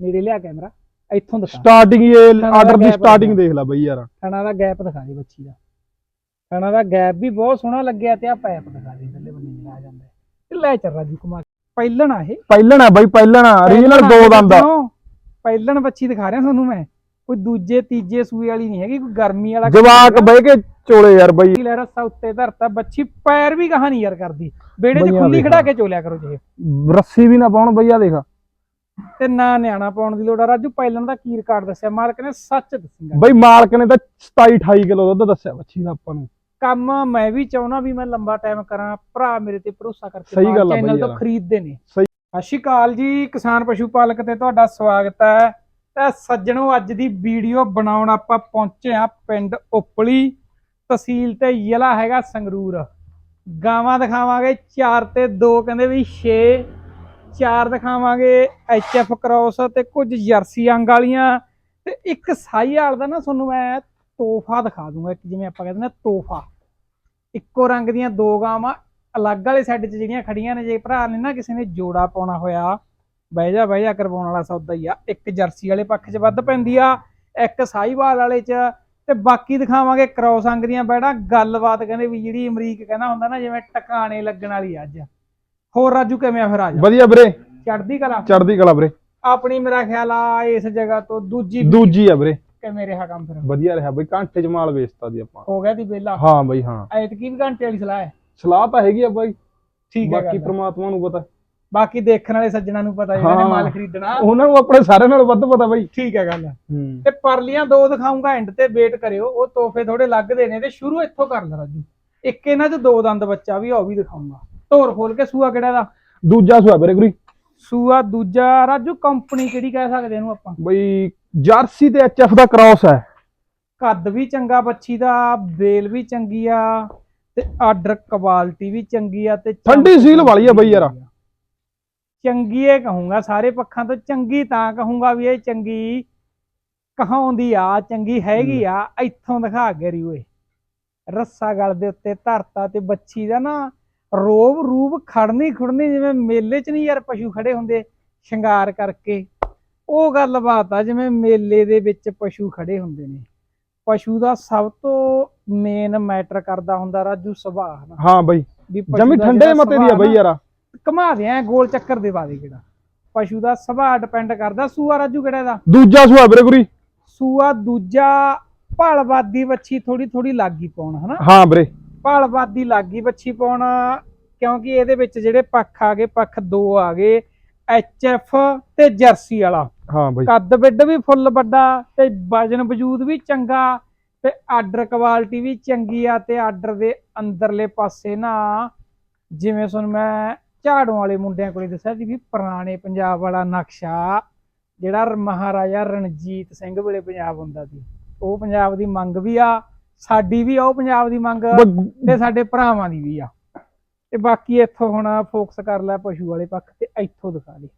ਨੇੜੇ ਲਿਆ ਕੈਮਰਾ ਇੱਥੋਂ ਦਿਖਾ। ਸਟਾਰਟਿੰਗ ਇਹ ਆਰਡਰ ਦੀ ਸਟਾਰਟਿੰਗ। ਦੇਖ। ਲੈ ਬਈ ਯਾਰ। ਖਾਣਾ ਦਾ ਗੈਪ ਦਿਖਾ ਦੇ ਬੱਚੀ ਦਾ। ਖਾਣਾ ਦਾ ਗੈਪ ਵੀ ਬਹੁਤ ਸੋਹਣਾ ਲੱਗਿਆ ਤੇ ਆ ਪੈਪ ਦਿਖਾ ਦੇ ਥੱਲੇ ਬੰਨੇ ਜਿਹੜਾ ਆ ਜਾਂਦਾ। ਤੇ ਲੈ ਚੱਲ ਰਾਜੂ ਕੁਮਾਰ। ਪਹਿਲਣ ਆ ਇਹ। ਪਹਿਲਣ ਹੈ ਬਈ ਪਹਿਲਣ ਰੀਜਨਲ ਦੋ ਦੰਦ ਆ। ਪਹਿਲਣ ਬੱਚੀ ਦਿਖਾ ਰਿਹਾ ਤੁਹਾਨੂੰ ਮੈਂ। ਕੋਈ ਦੂਜੇ ਤੀਜੇ ਸੂਏ ਵਾਲੀ ਨਹੀਂ ਹੈਗੀ ਕੋਈ ਗਰਮੀ ਵਾਲਾ ਜਵਾਕ ਬਹਿ ਕੇ ਚੋਲੇ ਯਾਰ ਬਈ। ਲੈ ਰਸਾ ਉੱਤੇ ਧਰਤਾ ਬੱਚੀ ਪੈਰ ਵੀ ਕਹਾ ਨਹੀਂ ਯਾਰ ਕਰਦੀ। ਬੇੜੇ 'ਚ ਖੁੱਲੀ। ਖੜਾ ਕੇ ਚੋਲਿਆ ਕਰੋ ਜੇ। ਰੱਸੀ ਵੀ ਨਾ ਪਾਉਣ ਬਈਆ ਦੇਖ। ਤੇ ਨਾ ਨਿਆਣਾ ਪਾਉਣ ਦੀ ਲੋੜ ਆ। ਰਾਜੂ ਪਹਿਲਣ ਦਾ ਕੀ ਰਿਕਾਰਡ ਦੱਸਿਆ? ਮਾਲਕ ਨੇ ਸੱਚ ਦੱਸਿੰਗਾ ਬਈ ਮਾਲਕ ਨੇ ਤਾਂ 27 28 ਕਿਲੋ ਦੁੱਧ ਦੱਸਿਆ ਬੱਚੀ ਦਾ ਆਪਾਂ ਨੂੰ। ਕੰਮ ਮੈਂ ਵੀ ਚਾਹੁੰਦਾ ਵੀ ਮੈਂ ਲੰਬਾ ਟਾਈਮ ਕਰਾਂ। ਭਰਾ ਮੇਰੇ ਤੇ ਭਰੋਸਾ ਕਰਕੇ ਚੈਨਲ ਤੋਂ। ਖਰੀਦਦੇ ਨੇ। ਸਹੀ। ਸਤਿ ਸ਼੍ਰੀ ਅਕਾਲ ਜੀ ਕਿਸਾਨ ਪਸ਼ੂ ਪਾਲਕ ਤੇ ਤੁਹਾਡਾ ਸਵਾਗਤ ਹੈ। ਤੇ ਸੱਜਣੋ ਅੱਜ ਦੀ ਵੀਡੀਓ ਬਣਾਉਣ ਆਪਾਂ ਪਹੁੰਚੇ ਆ ਪਿੰਡ ਉਪਲੀ ਤਹਿਸੀਲ ਤੇ ਜ਼ਿਲ੍ਹਾ ਹੈਗਾ ਸੰਗਰੂਰ। ਗਾਵਾਂ ਦਿਖਾਵਾਂਗੇ 4 ਤੇ 2 ਕਹਿੰਦੇ ਵੀ 6 ਚਾਰ ਦਿਖਾਵਾਂਗੇ ਐਚ ਐਫ ਕ੍ਰਾਸ ਤੇ ਕੁਝ ਜਰਸੀ ਅੰਗ ਵਾਲੀਆਂ। ਤੇ ਇੱਕ ਸਾਈ ਵਾਲ ਦਾ ਨਾ ਤੁਹਾਨੂੰ ਮੈਂ ਤੋਹਫਾ ਦਿਖਾ ਦੂੰਗਾ। ਇੱਕ ਜਿਵੇਂ ਆਪਾਂ ਕਹਿੰਦੇ ਨੇ ਤੋਹਫਾ। ਇੱਕੋ ਰੰਗ ਦੀਆਂ ਦੋ ਗਾਵਾਂ ਅਲੱਗ ਵਾਲੇ ਸਾਈਡ 'ਚ ਜਿਹੜੀਆਂ ਖੜੀਆਂ ਨੇ। ਜੇ ਭਰਾ ਨੇ ਨਾ ਕਿਸੇ ਨੇ ਜੋੜਾ ਪਾਉਣਾ ਹੋਇਆ, ਬਹਿ ਜਾ ਬਹਿ ਜਾ ਕਰਵਾਉਣ ਵਾਲਾ ਸੌਦਾ ਹੀ ਆ। ਇੱਕ ਜਰਸੀ ਵਾਲੇ ਪੱਖ 'ਚ ਵੱਧ ਪੈਂਦੀ ਆ, ਇੱਕ ਸਾਈਵਾਲ ਵਾਲੇ 'ਚ। ਤੇ ਬਾਕੀ ਦਿਖਾਵਾਂਗੇ ਕ੍ਰਾਸ ਅੰਗ ਦੀਆਂ ਬੈੜਾ ਗੱਲਬਾਤ ਕਹਿੰਦੇ ਵੀ ਜਿਹੜੀ ਅਮਰੀਕ ਕਹਿੰਦਾ ਹੁੰਦਾ ਨਾ, ਜਿਵੇਂ ਟਿਕਾਣੇ ਲੱਗਣ ਵਾਲੀ ਅੱਜ। ਹੋਰ ਰਾਜੂ ਕਿਵੇਂ ਆ ਫਿਰ ਆ ਜਾ। ਵਧੀਆ ਵੀਰੇ। ਚੜਦੀ ਕਲਾ। ਚੜਦੀ ਕਲਾ ਵੀਰੇ। ਆਪਣੀ ਮੇਰਾ ਖਿਆਲ ਆ ਇਸ ਜਗ੍ਹਾ ਤੋਂ ਦੂਜੀ ਦੂਜੀ ਆ ਵੀਰੇ। ਕਿਵੇਂ ਰਿਹਾ ਕੰਮ ਫਿਰ? ਵਧੀਆ ਰਿਹਾ ਬਈ ਘੰਟੇ ਚ ਮਾਲ ਵੇਚਤਾ ਦੀ ਆਪਾਂ। ਹੋ ਗਿਆ ਦੀ ਵੇਲਾ ਹਾਂ ਬਈ ਹਾਂ। ਐਤਕੀ ਵੀ ਘੰਟੇ ਵਾਲੀ ਸਲਾਹ ਹੈ। ਸਲਾਹ ਤਾਂ ਹੈਗੀ ਆ ਬਾਈ। ਠੀਕ ਹੈ ਬਾਕੀ। ਪ੍ਰਮਾਤਮਾ ਨੂੰ ਪਤਾ। ਬਾਕੀ ਦੇਖਣ ਵਾਲੇ ਸੱਜਣਾ ਨੂੰ ਪਤਾ ਜਿਹੜਾ ਨੇ। ਮਾਲ ਖਰੀਦਣਾ। ਉਹਨਾਂ ਨੂੰ ਆਪਣੇ ਸਾਰਿਆਂ ਨਾਲੋਂ ਵੱਧ ਪਤਾ ਬਾਈ। ਠੀਕ ਹੈ ਗੱਲ ਤੇ ਪਰਲੀਆਂ ਦੋ ਦਿਖਾਉਂਗਾ ਐਂਡ ਤੇ ਵੇਟ ਕਰਿਓ। ਉਹ ਤੋਹਫੇ ਥੋੜੇ ਲੱਗਦੇ ਨੇ ਤੇ ਸ਼ੁਰੂ ਇੱਥੋਂ ਕਰ ਲੈ ਰਾਜੂ। ਇੱਕ ਇਹਨਾਂ 'ਚ ਦੋ ਦੰਦ ਬੱਚਾ ਵੀ ਉਹ ਵੀ ਦਿਖਾਉਂਗਾ ਧੋਰ ਖੋਲ ਕੇ ਸੂਆ ਕਿਹੜਾ ਦਾ ਦੂਜਾ ਸੁਆ ਵੀਰੇ ਗੁਰੀ। ਸੂਆ ਦੂਜਾ ਰਾਜੂ ਕੰਪਨੀ ਕਿਹੜੀ ਕਹਿ ਸਕਦੇ ਇਹਨੂੰ ਆਪਾਂ? ਬਈ ਜਰਸੀ ਤੇ ਐਚਐਫ ਦਾ ਕ੍ਰਾਸ ਹੈ। ਕੱਦ ਵੀ ਚੰਗਾ ਬੱਚੀ ਦਾ ਬੇਲ ਵੀ ਚੰਗੀ ਆ ਤੇ ਆਰਡਰ ਕੁਆਲਿਟੀ ਵੀ ਚੰਗੀ ਆ ਤੇ ਠੰਡੀ ਸੀਲ ਵਾਲੀ ਆ ਬਈ ਯਾਰ। ਚੰਗੀ ਇਹ ਕਹੂੰਗਾ ਸਾਰੇ ਪੱਖਾਂ ਤੋਂ ਚੰਗੀ ਤਾਂ ਕਹੂੰਗਾ ਵੀ ਇਹ ਚੰਗੀ ਕਹਾਉਂਦੀ ਆ ਚੰਗੀ ਹੈਗੀ ਆ ਇੱਥੋਂ ਦਿਖਾ ਕੇ ਰੀ ਓਏ ਰੱਸਾ ਗਲ ਦੇ ਉੱਤੇ ਧਰਤਾ ਤੇ ਬੱਚੀ ਦਾ ਨਾ ਰੋਬ ਰੂਪ ਖੜਨੀ ਖੁੜਨੀ ਜਿਵੇਂ ਮੇਲੇ 'ਚ ਨਹੀਂ ਯਾਰ ਪਸ਼ੂ ਖੜੇ ਹੁੰਦੇ ਸ਼ਿੰਗਾਰ ਕਰਕੇ। ਉਹ ਗੱਲਬਾਤ ਆ ਜਿਵੇਂ ਮੇਲੇ ਦੇ ਵਿੱਚ ਪਸ਼ੂ ਖੜੇ ਹੁੰਦੇ ਨੇ। ਪਸ਼ੂ ਦਾ ਸਭ ਤੋਂ ਮੇਨ ਮੈਟਰ ਕਰਦਾ ਹੁੰਦਾ ਰਾਜੂ ਸੁਭਾਅ ਨਾ ਹਾਂ ਬਈ। ਜਮੀ ਠੰਡੇ ਮਤੇ ਦੀ ਆ ਬਈ ਯਾਰ। ਘੁਮਾ ਦੇ ਐ ਗੋਲ ਚੱਕਰ ਦੇ ਬਾਦੇ ਕਿਹੜਾ। ਪਸ਼ੂ ਦਾ ਸੁਭਾਅ ਡਿਪੈਂਡ ਕਰਦਾ। ਸੂਆ ਰਾਜੂ ਕਿਹੜਾ ਦਾ ਦੂਜਾ ਸੁਆ ਵੀਰੇ ਗੁਰੀ। ਸੂਆ ਦੂਜਾ ਭਾਲਵਾਦੀ ਵੱਛੀ ਥੋੜੀ ਥੋੜੀ ਲੱਗੀ ਪਾਉਣ ਹਨਾ। ਹਾਂ ਵੀਰੇ। ਭਾਲਵਾਦੀ ਲੱਗੀ ਵੱਛੀ ਪਾਉਣ ਕਿਉਂਕਿ ਇਹਦੇ ਵਿੱਚ ਜਿਹੜੇ ਪੱਖ ਆ ਗਏ ਪੱਖ ਦੋ ਆ ਗਏ ਐਫ ਤੇ ਜਰਸੀ ਵਾਲਾ। ਹਾਂ ਬਈ। ਕੱਦ ਬਿੱਡ ਵੀ ਫੁੱਲ ਵੱਡਾ ਤੇ ਵਜਨ ਵਜੂਦ ਵੀ ਚੰਗਾ ਤੇ ਆਰਡਰ ਕੁਆਲਿਟੀ ਵੀ ਚੰਗੀ ਆ ਤੇ ਆਰਡਰ ਦੇ ਅੰਦਰਲੇ ਪਾਸੇ ਨਾ ਜਿਵੇਂ ਤੁਹਾਨੂੰ ਮੈਂ ਝਾੜੂ ਵਾਲੇ ਮੁੰਡਿਆਂ ਕੋਲੇ ਦੱਸਿਆ ਸੀ ਵੀ ਪੁਰਾਣੇ ਪੰਜਾਬ ਵਾਲਾ ਨਕਸ਼ਾ ਜਿਹੜਾ ਮਹਾਰਾਜਾ ਰਣਜੀਤ ਸਿੰਘ ਵੇਲੇ ਪੰਜਾਬ ਹੁੰਦਾ ਸੀ ਉਹ ਪੰਜਾਬ ਦੀ ਮੰਗ ਵੀ ਆ ਸਾਡੀ ਵੀ ਆ ਉਹ ਪੰਜਾਬ ਦੀ ਮੰਗ ਤੇ ਸਾਡੇ ਭਰਾਵਾਂ ਦੀ ਵੀ ਆ। ਤੇ ਬਾਕੀ ਇੱਥੋਂ ਹੁਣ ਫੋਕਸ ਕਰ ਲੈ ਪਸ਼ੂ ਵਾਲੇ ਪੱਖ ਤੇ ਇੱਥੋਂ ਦਿਖਾ ਦੇ।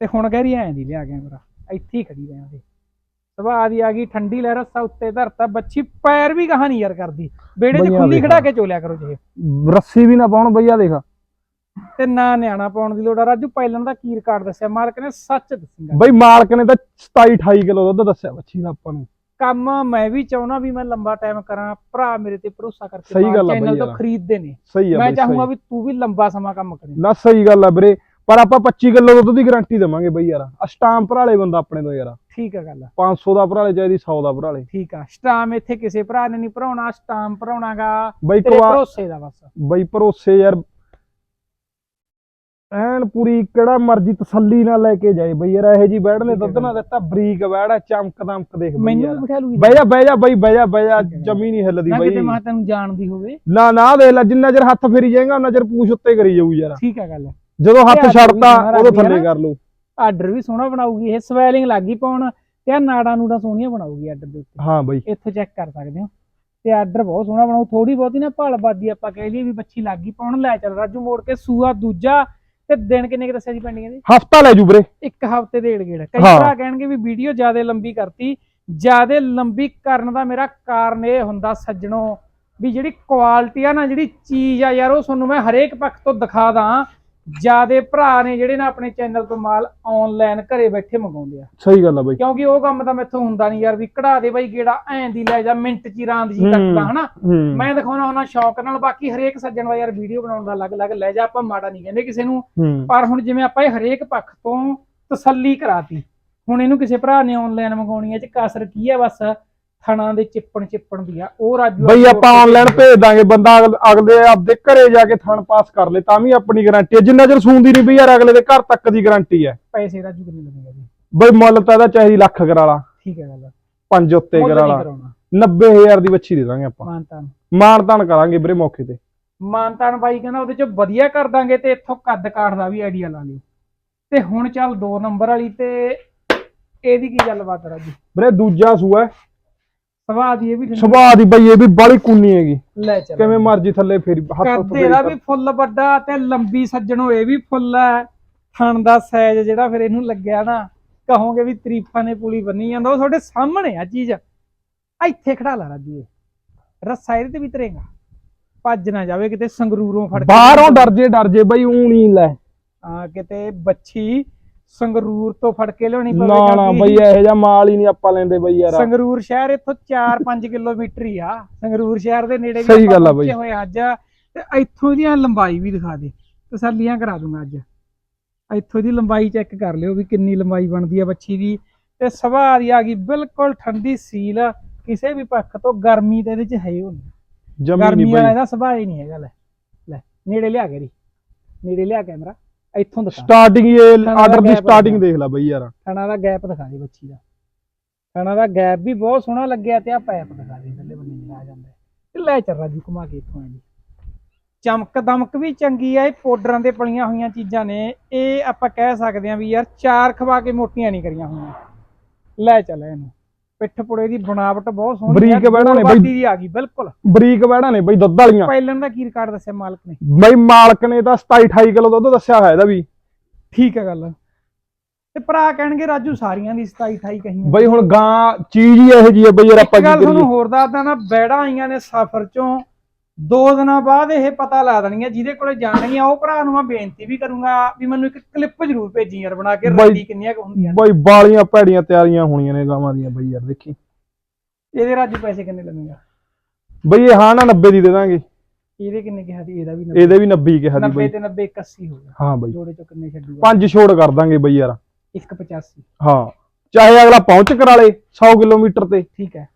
ਤੇ ਹੁਣ ਕਹਿ ਰਹੀ ਐਂ ਦੀ ਲਿਆ ਕੈਮਰਾ ਇੱਥੇ ਹੀ ਖੜੀ ਰਹਿਆਂ ਤੇ ਸੁਭਾਅ ਦੀ ਆ ਗਈ ਠੰਡੀ ਲਹਿਰ ਰਸਾ ਉੱਤੇ ਧਰਤਾ ਬੱਚੀ ਪੈਰ ਵੀ ਕਹਾ ਨਹੀਂ ਯਾਰ ਕਰਦੀ। ਬੇੜੇ 'ਚ ਖੁੱਲੀ। ਖੜਾ ਕੇ ਚੋਲਿਆ ਕਰੋ ਜੇ। ਰੱਸੀ ਵੀ ਨਾ ਪਾਉਣ ਬਈਆ ਦੇਖ। ਤੇ ਨਾ ਨਿਆਣਾ ਪਾਉਣ ਦੀ ਲੋੜ ਆ। ਰਾਜੂ ਪਹਿਲਣ ਦਾ ਕੀ ਰਿਕਾਰਡ ਦੱਸਿਆ ਮਾਲਕ ਨੇ ਸੱਚ ਦੱਸਿੰਗਾ ਬਈ ਮਾਲਕ ਨੇ ਤਾਂ 27 28 ਕਿਲੋ ਦੁੱਧ ਦੱਸਿਆ ਬੱਚੀ ਦਾ ਆਪਾਂ ਨੂੰ। ਕੰਮ ਮੈਂ ਵੀ ਚਾਹੁੰਦਾ ਵੀ ਮੈਂ ਲੰਬਾ ਟਾਈਮ ਕਰਾਂ ਭਰਾ ਮੇਰੇ ਤੇ ਭਰੋਸਾ ਕਰਕੇ ਸਹੀ ਗੱਲ ਚੈਨਲ ਤੋਂ। ਖਰੀਦਦੇ ਨੇ। ਸਹੀ ਆ ਮੈਂ ਚਾਹੂੰਗਾ। ਵੀ ਤੂੰ ਵੀ ਲੰਬਾ ਸਮਾਂ ਕੰਮ ਕਰੇ। ਨਾ ਸਹੀ ਗੱਲ ਆ ਵੀਰੇ। ਪਰ ਆਪਾਂ 25 ਕਿਲੋ ਦੁੱਧ ਦੀ ਗਾਰੰਟੀ ਦੇਵਾਂਗੇ ਬਈ ਯਾਰ। ਆ ਸਟਾਮ ਭਰਾਲੇ ਬੰਦਾ ਆਪਣੇ ਤੋਂ ਯਾਰ। ਠੀਕ ਆ ਗੱਲ 500 ਦਾ ਭਰਾਲੇ ਚਾਹੀਦੀ 100 ਦਾ ਭਰਾਲੇ। ਠੀਕ ਆ। ਸਟਾਮ ਇੱਥੇ ਕਿਸੇ ਭਰਾ ਨੇ ਨਹੀਂ ਭਰਾਉਣਾ ਸਟਾਮ ਭਰਾਉਣਾਗਾ ਬਈ ਭਰੋਸੇ ਦਾ ਬਸ। ਬਈ ਭਰੋਸੇ ਯਾਰ ਐਨ ਪੂਰੀ ਕਿਹੜਾ ਮਰਜ਼ੀ ਤਸੱਲੀ ਨਾਲ ਲੈ ਕੇ ਜਾਏ ਬਈ ਯਾਰ ਇਹੋ ਜੀ ਬੈੜ ਨੇ ਦੁੱਧ ਨਾ ਦਿੱਤਾ ਬਰੀਕ ਬੈੜ ਆ ਚਮਕ ਦਮਕ ਦੇਖ ਬਈ ਮੈਨੂੰ ਵੀ ਬਿਠਾ ਲੂਗੀ ਬਹਿ ਜਾ ਬਹਿ ਜਾ ਬਈ ਬਹਿ ਜਾ ਬਹਿ ਜਾ। ਜਮੀ ਨਹੀਂ ਹਿੱਲਦੀ ਬਈ। ਕਿਤੇ ਮੈਂ ਤੈਨੂੰ ਜਾਣਦੀ ਹੋਵੇ। ਨਾ ਨਾ ਦੇਖ ਲੈ ਜਿੰਨਾ ਚਿਰ ਹੱਥ ਫੇਰੀ ਜਾਏਗਾ ਉਹਨਾਂ ਚਿਰ ਪੂਛ ਉੱਤੇ ਕਰੀ ਜਾਊ ਯਾਰ। ਠੀਕ ਆ ਗੱਲ। ਜਦੋਂ ਹੱਥ ਵੀ ਉਦੋਂ ਥੱਲੇ ਕਰ ਲਓ ਆਰਡਰ ਵੀ ਸੋਹਣਾ ਬਣਾਉਗੀ ਇਹ ਸਵੈਲਿੰਗ ਲੱਗੀ ਪਾਉਣ ਤੇ ਆ ਨਾੜਾ ਨੂੜਾ ਸੋਹਣੀਆਂ ਬਣਾਉਗੀ ਆਰਡਰ ਦੇ ਉੱਤੇ। ਹਾਂ ਬਈ। ਇੱਥੋਂ ਚੈੱਕ ਕਰ ਸਕਦੇ ਹੋ। ਤੇ ਆਰਡਰ ਬਹੁਤ ਸੋਹਣਾ ਬਣਾਉ ਥੋੜੀ ਬਹੁਤੀ ਨਾ ਭਾਲਬਾਦੀ ਆਪਾਂ ਕਹਿ ਲਈਏ ਵੀ ਬੱਚੀ ਲੱਗੀ ਪਾਉਣ ਲੈ ਚੱਲ ਰਾਜੂ ਮੋੜ ਕੇ ਸੂਆ ਦੂਜਾ ਤੇ ਦਿਨ ਕਿੰਨੇ ਕਿ ਦੱਸਿਆ ਸੀ ਪੈਂਡਿੰਗ ਦੇ? ਹਫਤਾ ਲੈ ਜੂ ਵੀਰੇ। ਇੱਕ ਹਫ਼ਤੇ ਦੇ ਏੜ ਕਈ ਹਾਂ। ਭਰਾ ਕਹਿਣਗੇ ਵੀ ਵੀਡੀਓ ਜ਼ਿਆਦਾ ਲੰਬੀ ਕਰਤੀ। ਜ਼ਿਆਦਾ ਲੰਬੀ ਕਰਨ ਦਾ ਮੇਰਾ ਕਾਰਨ ਇਹ ਹੁੰਦਾ ਸੱਜਣੋ ਵੀ ਜਿਹੜੀ ਕੁਆਲਿਟੀ ਆ ਨਾ ਜਿਹੜੀ ਚੀਜ਼ ਆ ਯਾਰ ਉਹ ਤੁਹਾਨੂੰ ਮੈਂ ਹਰੇਕ ਪੱਖ ਤੋਂ ਦਿਖਾ ਦਾਂ। ਜਿਆਦੇ ਭਰਾ ਨੇ ਜਿਹੜੇ ਨਾ ਆਪਣੇ ਚੈਨਲ ਤੋਂ ਮਾਲ ਆਨਲਾਈਨ ਘਰੇ ਬੈਠੇ ਮੰਗਾਉਂਦੇ ਆ। ਸਹੀ ਗੱਲ ਆ ਬਾਈ। ਕਿਉਂਕਿ ਉਹ ਕੰਮ ਤਾਂ ਮੈਥੋਂ ਹੁੰਦਾ ਨਹੀਂ ਯਾਰ ਵੀ ਕਢਾ ਦੇ ਬਾਈ ਗੇੜਾ ਐਂ ਦੀ ਲੈ ਜਾ ਮਿੰਟ ਚ ਹੀ ਰਾਂਦ ਜੀ ਹੂੰ। ਕੱਟਦਾ ਹਨਾ? ਮੈਂ ਦਿਖਾਉਣਾ ਉਹਨਾਂ ਸ਼ੌਕ ਨਾਲ ਬਾਕੀ ਹਰੇਕ ਸੱਜਣ ਦਾ ਯਾਰ ਵੀਡੀਓ ਬਣਾਉਣ ਦਾ ਅਲੱਗ-ਅਲੱਗ ਲੈ ਜਾ ਆਪਾਂ ਮਾੜਾ ਨਹੀਂ ਕਹਿੰਦੇ ਕਿਸੇ ਨੂੰ। ਪਰ ਹੁਣ ਜਿਵੇਂ ਆਪਾਂ ਇਹ ਹਰੇਕ ਪੱਖ ਤੋਂ ਤਸੱਲੀ ਕਰਾਤੀ ਹੁਣ ਇਹਨੂੰ ਕਿਸੇ ਭਰਾ ਨੇ ਆਨਲਾਈਨ ਮੰਗਾਉਣੀ ਹੈ ਚ ਕਸਰ ਕੀ ਹੈ ਬਸ? ਥਣਾ ਦੇ ਚਿੱਪਣ ਚਿੱਪਣ ਦੀ ਆ ਉਹ ਰਾਜੂ ਬਈ ਆਪਾਂ ਆਨਲਾਈਨ ਭੇਜ ਦਾਂਗੇ ਬੰਦਾ ਅਗਲ- ਆਪਦੇ ਘਰੇ ਜਾ ਕੇ ਥਣ ਪਾਸ ਕਰ ਲੇ ਤਾਂ ਵੀ ਆਪਣੀ ਗਾਰੰਟੀ ਹੈ ਜਿੰਨਾ ਚਿਰ ਸੂੰਦੀ ਨਹੀਂ ਬਈ ਯਾਰ ਅਗਲੇ ਦੇ ਘਰ ਤੱਕ ਦੀ ਗਾਰੰਟੀ ਹੈ ਪੈਸੇ ਰਾਜੂ ਕਿੰਨੇ ਲੱਗੇਗਾ ਜੀ? ਬਈ ਮੁੱਲ ਤਾਂ ਇਹਦਾ ਚਾਹੀਦੀ ਲੱਖ ਕਰਾ ਲਾ। ਠੀਕ ਹੈ ਗੱਲ ਪੰਜ ਉੱਤੇ ਮੁੱਲ ਕਰਾ ਨਹੀਂ ਲਾ। ਕਰਾਉਣਾ। 90000 ਦੀ ਬੱਚੀ ਦੇ ਦਾਂਗੇ ਆਪਾਂ। ਮਾਨਤਾਨ। ਮਾਣ ਤਾਣ ਕਰਾਂਗੇ ਵੀਰੇ ਮੌਕੇ ਤੇ। ਮਾਨਤਾਨ ਬਾਈ ਕਹਿੰਦਾ ਉਹਦੇ ਚ ਵਧੀਆ ਕਰ ਦਾਂਗੇ ਤੇ ਇੱਥੋਂ ਕੱਦ ਕਾਠ ਦਾ ਵੀ ਆਈਡੀਆ ਲਾ ਲਿਓ। ਤੇ ਹੁਣ ਚੱਲ 2 ਨੰਬਰ ਵਾਲੀ ਤੇ ਇਹਦੀ ਕੀ ਗੱਲਬਾਤ ਰਾਜੂ? ਵੀਰੇ ਦੂਜਾ ਸੂਆ ਇਹ ਵੀ ਸੁਭਾਅ ਦੀ ਬਈ ਇਹ ਵੀ ਬਾਲੀ ਕੁੰਨੀ ਹੈਗੀ। ਲੈ ਚੱਲ। ਕਿਵੇਂ ਮਰਜ਼ੀ ਥੱਲੇ ਫੇਰੀ ਹੱਥ ਕੱਦ ਇਹਦਾ ਵੀ ਫੁੱਲ ਵੱਡਾ ਤੇ ਲੰਬੀ ਸੱਜਣੋ ਇਹ ਵੀ ਫੁੱਲ ਹੈ ਥਣ ਦਾ ਸਾਈਜ਼ ਜਿਹੜਾ ਫਿਰ ਇਹਨੂੰ ਲੱਗਿਆ ਨਾ ਕਹੋਗੇ ਵੀ ਤਰੀਫਾਂ ਨੇ ਪੁਲੀ ਬੰਨੀ ਜਾਂਦਾ। ਉਹ ਤੁਹਾਡੇ ਸਾਹਮਣੇ ਆ ਚੀਜ਼। ਇੱਥੇ ਖੜਾ ਲਾ ਰਾਜੂ ਰੱਸਾ ਇਹਦੇ ਤੇ ਵੀ ਤਰੇਗਾ। ਭੱਜ ਨਾ ਜਾਵੇ ਕਿਤੇ ਸੰਗਰੂਰੋਂ ਫੜ ਕੇ। ਬਾਹਰੋਂ ਡਰ ਜੇ ਡਰ ਜੇ ਬਈ ਊ ਨਹੀਂ ਲੈ। ਆ ਕਿਤੇ ਬੱਚੀ ਸੰਗਰੂਰ ਤੋਂ ਫੜ ਕੇ ਲਿਆਉਣੀ ਨਾ ਨਾ ਬਈ ਇਹੋ ਜਿਹਾ ਮਾਲ ਹੀ ਨਹੀਂ ਆਪਾਂ ਲੈਂਦੇ ਬਈ ਯਾਰ। ਸੰਗਰੂਰ ਸ਼ਹਿਰ ਇੱਥੋਂ 4-5 ਕਿਲੋਮੀਟਰ ਹੀ ਆ। ਸੰਗਰੂਰ ਸ਼ਹਿਰ ਦੇ ਨੇੜੇ ਵੀ ਸਹੀ ਗੱਲ ਆ ਬਈ। ਹੋਏ ਅੱਜ। ਤੇ ਇੱਥੋਂ ਦੀਆਂ ਲੰਬਾਈ ਵੀ ਦਿਖਾ ਦੇ। ਤਸੱਲੀਆਂ ਕਰਾ ਦੂੰਗਾ ਅੱਜ। ਇੱਥੋਂ ਦੀ ਲੰਬਾਈ ਚੈੱਕ ਕਰ ਲਿਓ ਵੀ ਕਿੰਨੀ ਲੰਬਾਈ ਬਣਦੀ ਆ ਬੱਚੀ ਦੀ। ਤੇ ਸੁਭਾਅ ਦੀ ਆ ਗਈ ਬਿਲਕੁਲ ਠੰਡੀ ਸੀਲ। ਕਿਸੇ ਵੀ ਪੱਖ ਤੋਂ ਗਰਮੀ ਤੇ ਇਹਦੇ ਚ ਹੈ ਹੀ ਨਹੀਂ। ਜਮੀ ਗਰਮੀ ਨਹੀਂ ਵਾਲਾ ਇਹਦਾ ਸੁਭਾਅ ਹੀ ਨਹੀਂ ਹੈਗਾ ਲੈ। ਲੈ ਨੇੜੇ ਲਿਆ ਕੇ ਰੀ ਨੇੜੇ ਲਿਆ ਕੈਮਰਾ। ਇੱਥੋਂ ਦਿਖਾ। ਸਟਾਰਟਿੰਗ ਇਹ ਥਣਾ ਦਾ ਆਰਡਰ ਦੀ gap ਸਟਾਰਟਿੰਗ। ਦੇਖ। ਲੈ ਬਈ ਯਾਰ। ਥਣਾ ਦਾ ਗੈਪ ਦਿਖਾ ਦੇ ਬੱਚੀ ਦਾ। ਥਣਾ ਦਾ ਗੈਪ ਵੀ ਬਹੁਤ ਸੋਹਣਾ ਲੱਗਿਆ ਤੇ ਆ ਪੈਪ ਦਿਖਾ ਦੇ ਥੱਲੇ ਬੰਨੇ ਜਿਹੜਾ ਆ ਜਾਂਦਾ। ਹੈ। ਤੇ ਲੈ ਚੱਲ ਰਾਜੂ ਘੁਮਾ ਕੇ ਇੱਥੋਂ ਆ ਜੀ ਚਮਕ ਦਮਕ ਵੀ ਚੰਗੀ ਆ ਇਹ ਪਾਊਡਰਾਂ ਦੇ ਪਲੀਆਂ ਹੋਈਆਂ ਚੀਜ਼ਾਂ ਨੇ। ਇਹ ਆਪਾਂ ਕਹਿ ਸਕਦੇ ਆ ਵੀ ਯਾਰ ਚਾਰ ਖਵਾ ਕੇ ਮੋਟੀਆਂ ਨਹੀਂ ਕਰੀਆਂ ਹੋਈਆਂ। ਲੈ ਚੱਲ ਇਹਨੂੰ। ਪਿੱਠ ਪੁੜੇ ਦੀ ਬਣਾਵਟ ਬਹੁਤ ਸੋਹਣੀ ਬਰੀਕ ਬਹਿਣਾ ਨੇ ਗੋਲ ਬਈ। ਦੀ ਆ ਗਈ ਬਿਲਕੁਲ। ਬਰੀਕ ਵਹਿੜਾਂ ਨੇ ਬਈ ਦੁੱਧ ਵਾਲੀਆਂ। ਪਹਿਲਣ ਦਾ ਕੀ ਰਿਕਾਰਡ ਦੱਸਿਆ ਮਾਲਕ ਨੇ? ਬਈ ਮਾਲਕ ਨੇ ਤਾਂ 27 28 ਕਿਲੋ ਦੁੱਧ ਦੱਸਿਆ ਹੋਇਆ ਇਹਦਾ ਵੀ। ਠੀਕ ਹੈ ਗੱਲ। ਤੇ ਭਰਾ ਕਹਿਣਗੇ ਰਾਜੂ ਸਾਰੀਆਂ ਦੀ 27 28 ਕਹੀਆਂ ਬਈ ਹੁਣ ਗਾਂ ਚੀਜ਼ ਹੀ ਇਹੋ ਜੀ ਹੈ ਬਈ ਯਾਰ ਆਪਾਂ ਗੱਲ ਕੀ ਤੁਹਾਨੂੰ ਕਰੀਏ? ਹੋਰ ਦੱਸਦਾ ਨਾ ਬੈੜਾਂ ਆਈਆਂ ਨੇ ਸਫ਼ਰ ਚੋਂ। ਦੋ ਦਿਨਾਂ ਬਾਅਦ ਇਹ ਪਤਾ ਲਾ ਦੇਣੀਆਂ ਜਿਹਦੇ ਕੋਲੇ ਜਾਣਗੀਆਂ ਉਹ ਭਰਾ ਨੂੰ ਮੈਂ ਬੇਨਤੀ ਵੀ ਕਰੂੰਗਾ ਵੀ ਮੈਨੂੰ ਇੱਕ ਕਲਿੱਪ ਜ਼ਰੂਰ ਭੇਜੀ ਯਾਰ ਬਣਾ ਕੇ ਬਾਈ- ਰੱਦੀ ਕਿੰਨੀਆਂ ਕੁ ਹੁੰਦੀਆਂ ਨੇ। ਬਈ ਬਾਲੀਆਂ ਭੈੜੀਆਂ ਤਿਆਰੀਆਂ ਹੋਣੀਆਂ ਨੇ ਗਾਵਾਂ ਦੀਆਂ ਬਈ ਯਾਰ ਦੇਖੀ। ਇਹਦੇ ਰਾਜੂ ਪੈਸੇ ਕਿੰਨੇ ਲੱਗਣਗੇ? ਬਈ ਇਹ ਹਾਂ ਨਾ 90 ਦੀ ਦੇ ਦਾਂਗੇ। ਇਹਦੇ ਕਿੰਨੇ ਕਿਹਾ ਸੀ? ਇਹਦਾ ਵੀ 90 ਇਹਦੇ ਵੀ 90 ਕਿਹਾ ਦੀ 90 ਬਈ। ਤੇ 90 81 ਹੋ ਗਿਆ। ਹਾਂ ਬਈ। ਜੋੜੇ ਚੋਂ ਕਿੰਨੇ ਛੱਡੂਗਾ? ਪੰਜ ਛੋੜ ਕਰ ਦਾਂਗੇ ਬਈ ਯਾਰ। 185 ਹਾਂ। ਚਾਹੇ ਅਗਲਾ ਪਹੁੰਚ ਕਰਾ ਲੇ 100 ਕਿਲੋਮੀਟਰ ਤੇ। ਠੀਕ ਹੈ।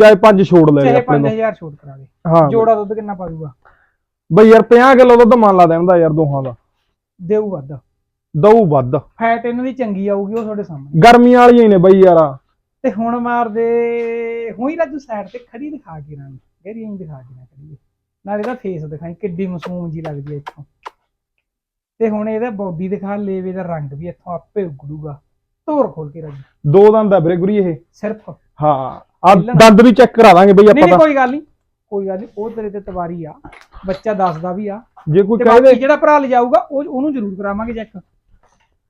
ਚਾਹੇ ਪੰਜ ਛੋੜ ਲੈ ਚਾਹੇ ਆਪਣੇ ਤੋਂ। 5000 ਛੋਟ ਕਰਾ ਦੇ ਹਾਂ। ਜੋੜਾ ਦੁੱਧ ਕਿੰਨਾ ਪਾਊਗਾ? ਬਈ ਯਾਰ 50 ਕਿਲੋ ਦੁੱਧ ਮੰਨ ਲਾ ਦੇਂਦਾ ਯਾਰ ਦੋਹਾਂ ਦਾ। ਦੇਊ ਵੱਧ। ਦਊ ਵੱਧ। ਫੈਟ ਇਹਨਾਂ ਦੀ ਚੰਗੀ ਆਊਗੀ ਉਹ ਤੁਹਾਡੇ ਸਾਹਮਣੇ। ਗਰਮੀਆਂ ਵਾਲੀਆਂ ਹੀ ਨੇ ਬਈ ਯਾਰ। ਤੇ ਹੁਣ ਮਾਰਦੇ ਹੁਈ ਰਾਜੂ ਸਾਈਡ ਤੇ ਖੜੀ ਦਿਖਾ ਕੇ ਨਾ। ਗਹਿਰੀ ਇੰਜ ਦਿਖਾ ਕੇ ਨਾ ਖੜੀ। ਨਾਲੇ ਇਹਦਾ ਫੇਸ ਦਿਖਾਈ ਕਿੱਡੀ ਮਾਸੂਮ ਜੀ ਲੱਗਦੀ ਹੈ ਇੱਥੋਂ। ਤੇ ਹੁਣ ਇਹਦਾ ਬੋਡੀ ਦਿਖਾ ਲੇਵੇ ਦਾ ਰੰਗ ਵੀ ਇੱਥੋਂ ਆਪੇ ਉਗੜੂਗਾ। ਧੋਰ ਖੋਲ ਕੇ ਰਾਜੂ। ਦੋ ਦੰਦ ਆ ਵੀਰੇ ਗੁਰੀ ਇਹ। ਸਿਰਫ। ਹਾਂ। ਆ ਦੰਦ ਵੀ ਚੈੱਕ ਕਰਾ ਦਾਂਗੇ ਬਈ ਨਹੀਂ ਆਪਾਂ ਨਹੀਂ ਤਾਂ। ਕੋਈ ਗੱਲ ਨਹੀਂ ਕੋਈ ਗੱਲ ਨਹੀਂ ਉਹ ਤੇਰੇ ਤੇ ਤਵਾਰੀ ਆ ਬੱਚਾ ਦੱਸਦਾ ਵੀ ਆ। ਜੇ ਕੋਈ ਤੇ ਬਾਕੀ ਜਿਹੜਾ ਭਰਾ ਲਿਜਾਊਗਾ ਉਹ ਉਹਨੂੰ ਜ਼ਰੂਰ ਕਰਾਵਾਂਗੇ ਚੈੱਕ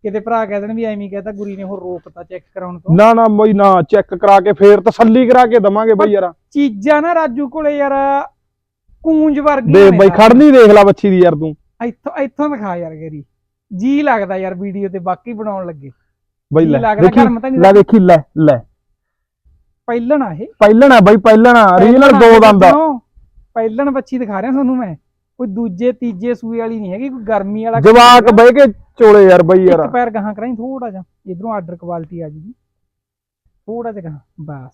ਕਿਤੇ ਭਰਾ ਕਹਿ ਦੇਣ ਵੀ ਐਵੇਂ ਹੀ ਕਹਤਾ ਗੁਰੀ ਨੇ ਹੋਰ ਰੋਕਤਾ ਚੈੱਕ ਕਰਾਉਣ ਤੋਂ। ਨਾ ਨਾ ਬਈ ਨਾ ਚੈੱਕ ਕਰਾ ਕੇ ਫੇਰ ਤਸੱਲੀ ਕਰਾ ਕੇ ਦਵਾਂਗੇ ਬਈ ਯਾਰ। ਚੀਜ਼ਾਂ ਨਾ ਰਾਜੂ ਕੋਲੇ ਯਾਰ ਕੂੰਜ ਵਰਗੀਆਂ ਦੇ ਨੇ ਬਈ ਸਾਰੀਆਂ। ਖੜਨੀ ਦੇਖ ਲੈ ਬੱਚੀ ਦੀ ਯਾਰ ਤੂੰ। ਇੱਥੋਂ ਇੱਥੋਂ ਦਿਖਾ ਯਾਰ ਗੇਰੀ। ਜੀ ਲੱਗਦਾ ਯਾਰ ਵੀਡੀਓ ਤੇ ਬਾਕੀ ਬਣਾਉਣ ਲੱਗੇ। ਬਈ ਜੀ ਲੈ ਲੱਗਦਾ ਦੇਖੀ ਨਹੀਂ ਲੈ ਦੇਖੀ ਲੈ ਲੈ। ਪਹਿਲਣ ਆ ਇਹ। ਪਹਿਲਣਾ ਬਈ ਪਹਿਲਣਾ ਰੀਜਨਲ ਆ ਦੋ ਇਹ ਦੰਦ ਆ। ਪਹਿਲਣ ਬੱਚੀ ਦਿਖਾ ਰਿਹਾ ਤੁਹਾਨੂੰ ਮੈਂ। ਕੋਈ ਦੂਜੇ ਤੀਜੇ ਸੂਏ ਵਾਲੀ ਨਹੀਂ ਹੈਗੀ ਕੋਈ ਗਰਮੀ ਵਾਲਾ ਜਵਾਕ ਬਹਿ ਕੇ ਚੋਲੇ ਯਾਰ ਬਈ ਯਾਰ। ਇੱਕ ਪੈਰ ਗਾਹਾਂ ਕਰਾਈ ਥੋੜਾ ਜਿਹਾ। ਇਧਰੋਂ ਆਰਡਰ ਕੁਆਲਿਟੀ ਆ ਜੂਗੀ। ਥੋੜਾ ਜਿਹਾ ਗਾਹਾਂ ਬਸ।